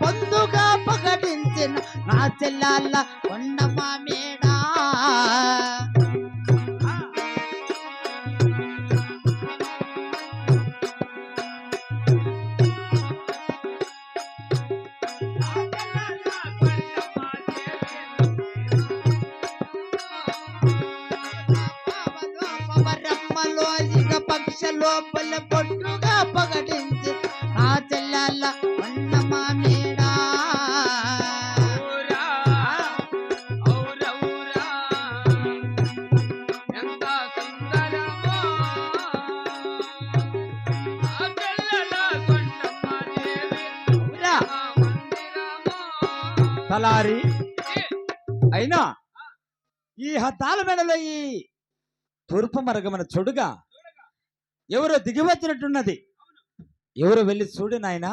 పొందుగా పగడించిన నా చెల్లాల లోపల పొట్టుగా చెల్లాల మేడా సుందరమో. ఆ మందిరమో. తలారి అయినా ఈ హతాల మెడలో ఈ తూర్పు మరగమన చొడుగా ఎవరో దిగి వచ్చినట్టున్నది ఎవరు వెళ్ళి చూడు నాయన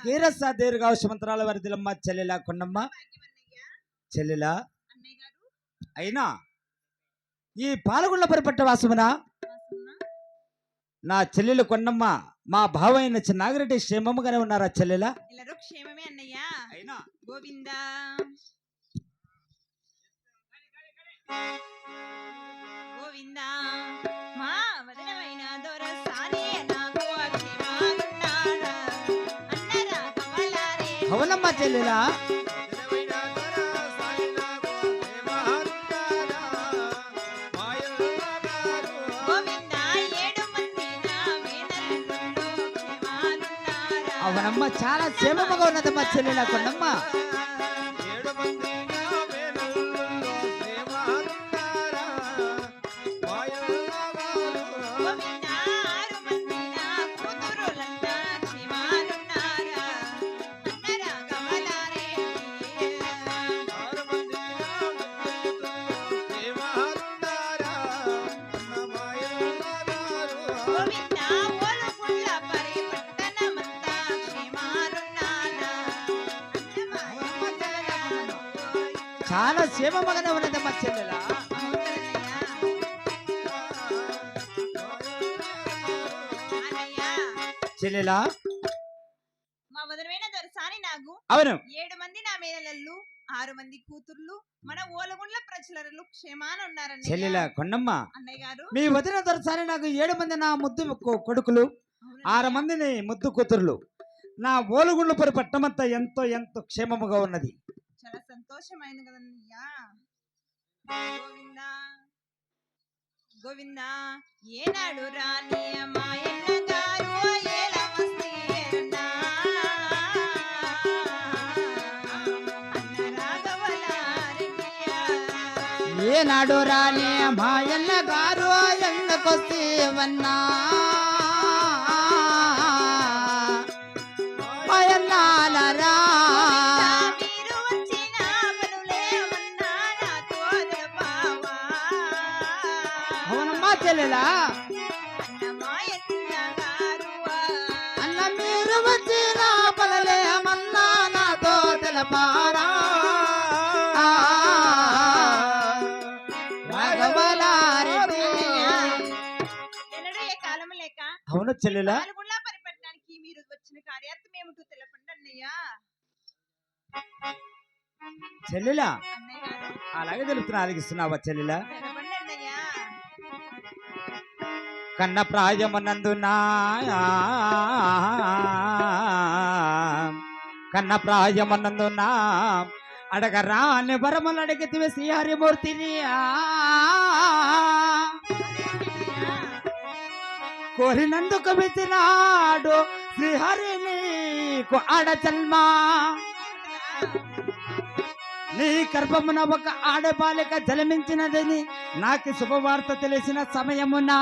సుఖీరస దీర్ఘ మంత్రాల వరదిలమ్మ చెల్లెలా కొండమ్మ. చెల్లెలా? అయినా ఈ పాలగుళ్ళ పరిపట్ట వాసమున? నా చెల్లెలు కొండమ్మ మా బావ అయిన చిన్నాగిరెడ్డి క్షేమముగానే ఉన్నారా చెల్లెలా? అయినా గోవింద. అవునమ్మా చెల్లెలా? అవునమ్మా చాలా క్షేమముగా ఉన్నదమ్మా చెల్లెలా కొండమ్మా ఏడు మంది చాలా క్షేమముగానే ఉన్నదమ్మా చెల్లెలా. చెల్లెలా. మా వదనమైన దొరసాని నాగు అవును. ఏడు మంది నా మేనలల్లు ఆరు మంది కూతుర్లు మన ఓలగుండ్ల ప్రజలరు క్షేమాన ఉన్నారన్నయ్య. చెల్లెలా కొండమ్మ అన్నయ్య గారు. మీ వదిన దొరసారి నాకు ఏడు మంది నా ముద్దు కొడుకులు. ఆరు మందిని ముద్దు కూతురులు. నా ఓలుగుండ్ల పరి పట్టమంతా ఎంతో ఎంతో క్షేమముగా ఉన్నది. సంతోషమైన కదన్నయ్యా గోవిందా గోవింద ఏనాడు రాని మాయన్న గారు ఏల వస్తే అన్నా. ఏనాడు రాని మాయన్న గారు ఎందుకొస్తేవన్నా లేక అవును చెల్లెలా? పాల్గొండా పరిపెట్టడానికి మీరు వచ్చిన కార్యార్థం ఏమిటో తెలపండి అన్నయ్య. చెల్లెలా? అలాగే తెలుపుతున్నా ఆలగిస్తున్నావా చెల్లెలా? తెలపండి అన్నయ్య. కన్న ప్రాయమునందునా కన్న ప్రాయమునందునా అడగరాని వరములు అడిగితివి శ్రీహరిమూర్తిని ఆ. కోరినందుకు విసిరాడు శ్రీహరి నీకు ఆడచల్మా నీ గర్భమున ఒక ఆడబాలిక జలమించినదని నాకు శుభవార్త తెలిసిన సమయమునా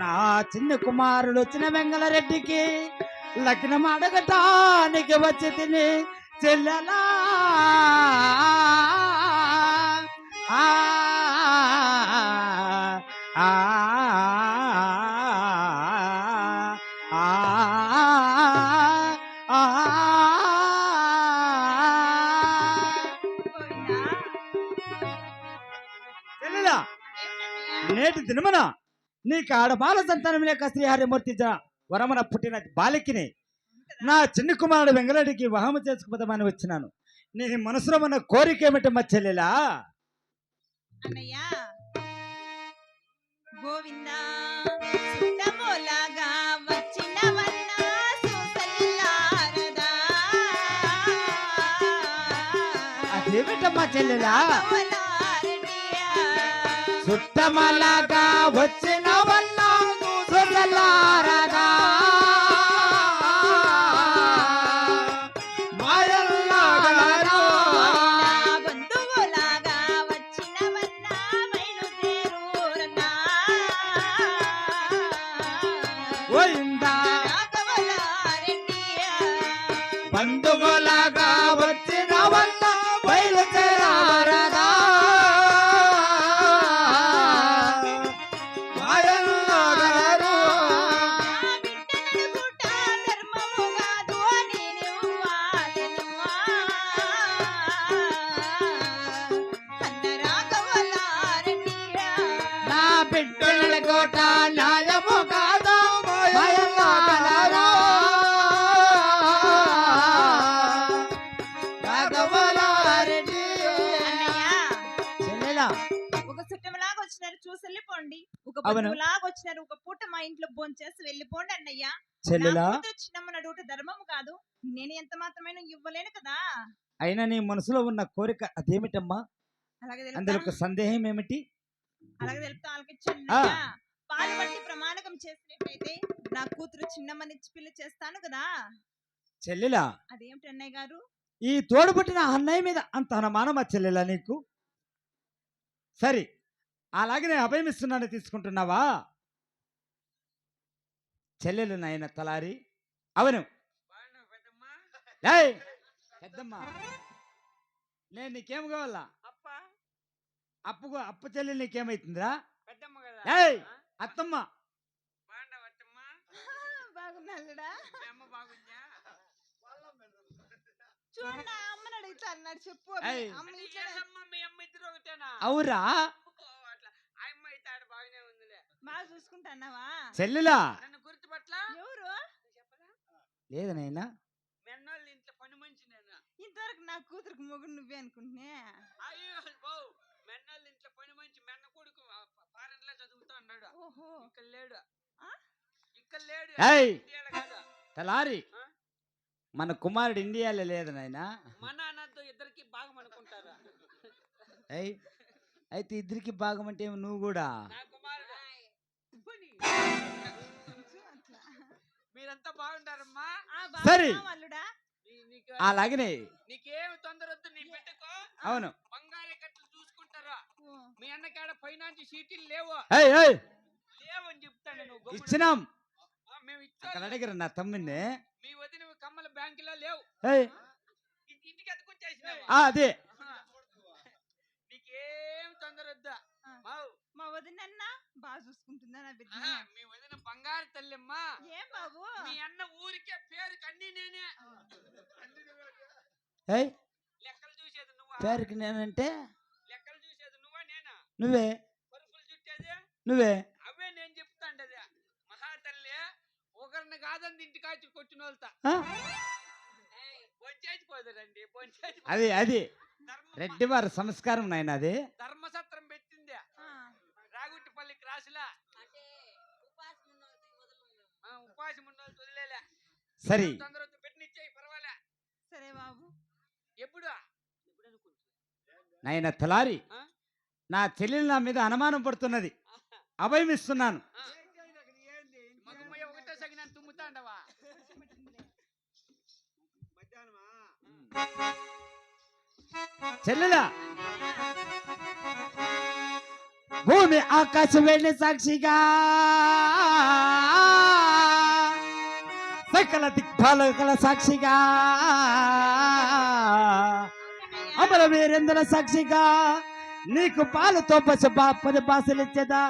నా చిన్న కుమారుడు చిన్న వెంగళరెడ్డికి లగ్నం అడగటానికి వచ్చి తిని చెల్లెలా. నేటి దినమున నీకు ఆడబాల సంతానం లేక శ్రీహరిమూర్తి జ- వరమున పుట్టిన బాలికిని నా చిన్న కుమారుడు వెంగళడికి వివాహము చేసుకుపోదామని వచ్చినాను. నీ మనసులో ఉన్న కోరిక ఏమిటమ్మా చెల్లెలా? అన్నయ్య గోవిందా సుట్టమోలాగా వచ్చినవన్నా సుసల్లారదా అదేమిటమ్మా చెల్లెలా. సుట్టమలాగా వచ్చిన వల్ల సుగలారదా మాయల్లాగరా. బిడ్డల కోట న్యాయము కాదా. చూసి వెళ్ళిపోండి ఒక. బంధువులాగా వచ్చినారు ఒక పూట మా ఇంట్లో భోంచేసి వెళ్ళిపోండి అన్నయ్య. చెల్లెలా? నా కూతురు చిన్నమ్మ నడుట ధర్మం కాదు. నేను ఎంత మాత్రమైన ఇవ్వలేను కదా. అయినా నీ మనసులో ఉన్న కోరిక అదేమిటమ్మా? అలాగే అందులో సందేహం ఏమిటి? అలాగే తెలుపుతా ఆలకించండి. పాలు బట్టి ప్రమాణకం చేసినట్టయితే నా కూతురు చిన్నమ్మనిచ్చి పిల్ల చేస్తాను కదా! చెల్లెలా? అదేమిటి అన్నయ్య గారు? ఈ తోడుపుట్టిన అన్నయ్య మీద అంత అనుమానమా చెల్లెలా నీకు? సరే అలాగే నేను అభయం ఇస్తున్నాను తీసుకుంటున్నావా? చెల్లెలు నాయన తలారి అవును. పెద్దమ్మ. నేను నీకేం కావాలా? అప్ప అప్పు చెల్లెలు నీకేమైతుందిరా? ఏయ్? అత్తమ్మ! అమ్మని అడుగుతా అన్నాడు చెప్పు అవురా? బాగా చెల్లెలా? ఎవరు? చెప్పరా? లేదు నాయనా? మెన్నోళ్ళ ఇంట్లో పని మంచి నేను. ఇంతవరకు నా కూతురికి మొగుడు నువ్వే అనుకుంటున్నా మెన్నోళ్ళ ఇంట్లో పని మంచి మెన్న కొడుకు ఫారెన్లో చదువుతా అన్నాడు. ఇక్కడ లేడు. ఆ? ఇక్కడ లేడు. ఏయ్. ఇండియాలో కాదు. తలారి? మన కుమారుడు ఇండియాలో లేదు నాయనా. మన అన్నతో ఇద్దరికి బాగా అనుకుంటారు? ఏయ్! అయితే ఇద్దరికి భాగం అంటే నువ్వు కూడా? నా కుమారుడు? పోనీ. మీరంతా బాగుంటారమ్మా ఆ, సరే. అలాగనే. నీకేమి తొందర వద్దు నీ అవును బంగారు కట్టలు చూసుకుంటారా ఓ, ఫైనాన్స్ షీట్లు లేవు. లేవని చెప్తాను నువ్వు. ఇచ్చినాం. మేము అక్కడ ఇచ్చాం అడిగారు నా తమ్ముడిని. మీ వదిన కమ్మల బ్యాంకులో లేవు. ఇంటికి ఎత్తుకొచ్చేసినావు ఆ, అదే. నీకేం తొందర వద్దా. మా వదినన్న బాగా చూసుకుంటుందా నా బిడ్డ? ఆహా, మీ వదిన బంగారు తల్లమ్మా. ఏం బాబు? మీ అన్న ఊరికే పేరు కన్నీ నేనే. ఏయ్! లెక్కలు చూసేది నువ్వా? పేరుకి నేనంటే లెక్కలు చూసేది నువ్వా నేనా నువ్వే? నువ్వే? అవే నేను చెప్తాండది. మహాతల్లి ఒకరిని కాదంది ఇంటి కాచి కొట్టిన వాళ్ళతో. అది అది. రెడ్డి వారి సంస్కారం నాయన అది? ధర్మసత్రం పెట్టింది. రాగుట్టిపల్లి క్రాసులా ఉపాసం వదిలేలే సరే. పెట్టినిచ్చేయి పర్వాలే. సరే బాబు. ఎప్పుడు? నాయన తలారి. ఆ? నా చెల్లెలు నా మీద అనుమానం పడుతున్నది. అభయం ఇస్తున్నాను మగమయ్య ఒకటే సగిన తుమ్ముతాండవా చెల్లెలా! భూమి ఆకాశం వెళ్ళి సాక్షిగా సకల దిక్పాలకుల సాక్షిగా అమర వీరేంద్ర సాక్షిగా నీకు పాలుతో పశు పది బాసలిచ్చేదా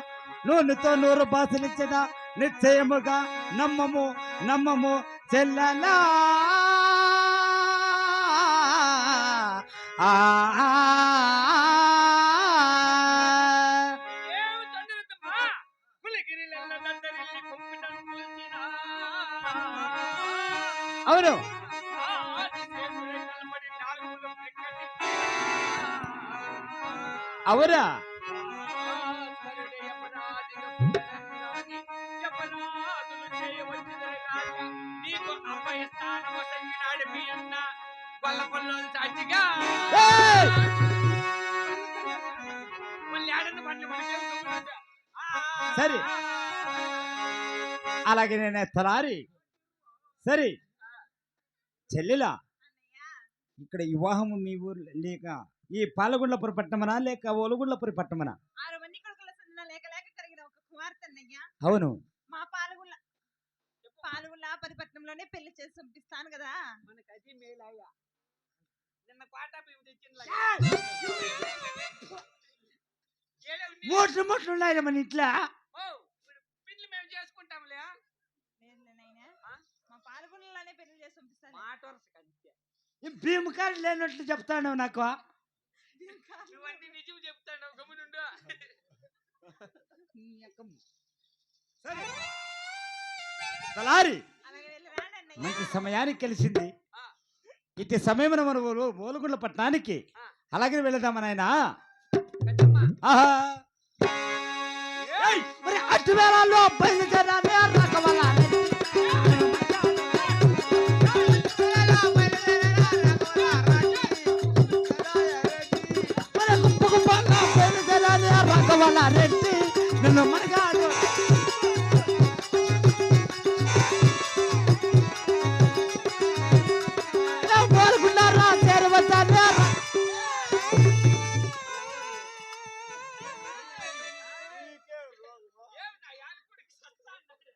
నూనెతో నూరు బాసలిచ్చేదా నిశ్చయముగా నమ్మము నమ్మము చెల్లలా ఆ ఏమి తొందరద్దమ్మా పులిగిరిలెల్ల దండరిల్లి కొంపిటను కూల్చినా. అవును ఆ. సరే. అలాగే నేను తలారి సరే చెల్లెలా ఇక్కడ వివాహము మీ ఊరు లేక ఈ పాలగుండ్లపురి పట్టమనా లేక ఒలుగుండ్లపురి అన్నయ్య అవును. మా పాలుగుల పాలుగుల పరిపట్నంలోనే పెళ్ళి చేసి పంపిస్తాను కదా. మనకు అది మేలాయ నిన్న పాట మేము తెచ్చింది మోట్లు మోట్లు ఉన్నాయి మన ఇంట్లో. పిల్లి మేము చేసుకుంటాంలే? మా పాలుగులలోనే పెళ్ళి చేసి పంపిస్తాను మాట వరుస భీమకారు లేనట్లు చెప్తాను నాకు. నువ్వన్నీ నిజం తలారి. మంచి సమయానికి కలిసింది. ఇటు సమయం మన ఓలుగుండ్ల పట్టణానికి. అలాగే వెళదామా నాయనా? పెద్దమ్మ. ఆహా. అటు వేళల్లో బయలుదేరాలి. రకవలారెడ్డి. నిన్ను మనగాడు కోరుకున్నారా చేరవచ్చారా ఏమి నా యాలకుడికి సత్తా అన్నది?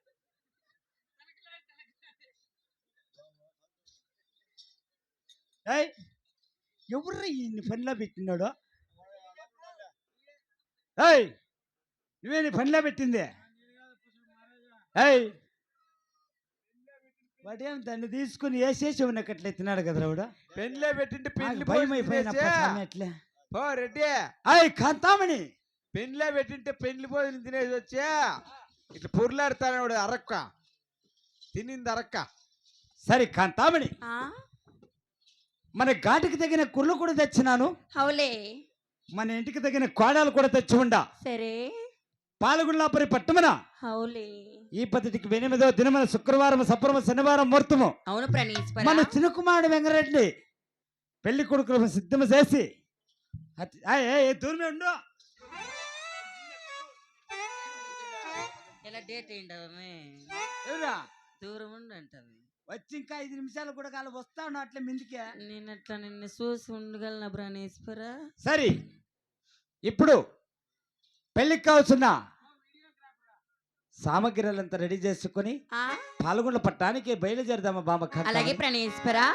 తనకలే, తనకలే. ఏయ్ ఎవరు ఈ పనిలో పెట్టినాడు ఏయ్ నువ్వే నీ పనిలో పెట్టింది. ఏయ్ వాడేం దాన్ని తీసుకుని వేసేసి ఉన్నకట్లే తిన్నాడు కదా రావుడు? పెండ్లే పెట్టింటే పెండ్లి భయం అట్లే. పో రెడ్డి. అయ్ కాంతామణి. పెండ్లే పెట్టింటే పెండ్లి భోజనం తినేసి వచ్చా. ఇట్లా పుర్లాడుతాను అరక్క. తినింది అరక్క. సరే కాంతామణి. ఆ? మన ఘాటికి తగిన కుర్లు కూడా తెచ్చినాను. అవులే. మన ఇంటికి తగిన కోడలు కూడా తెచ్చి ఉండా. సరే. పాలగుండ్లాపురి పట్టుమన ఈ పద్ధతికి ఎనిమిదో దినమన శుక్రవారం సప్రమ శనివారం మూర్తము అవును మన చిన్న కుమారుడు వెంకరెడ్డి పెళ్ళి కొడుకులు సిద్ధం చేసి దూరమే ఉండు. ఇలా దూరం వచ్చి ఇంకా ఐదు నిమిషాలు కూడా కాలు వస్తా ఉన్నా అట్లే ముందుకే. నేను అట్లా నిన్ను చూసి ఉండగలను బ్రాణేశ్వర సరే. ఇప్పుడు పెళ్ళికి కావాల్సిన సామగ్రిలంతా రెడీ చేసుకుని పాల్గొండ పట్టణానికి బయలుదేరదామా బామ్మ అలాగే ప్రాణేశ్వరా.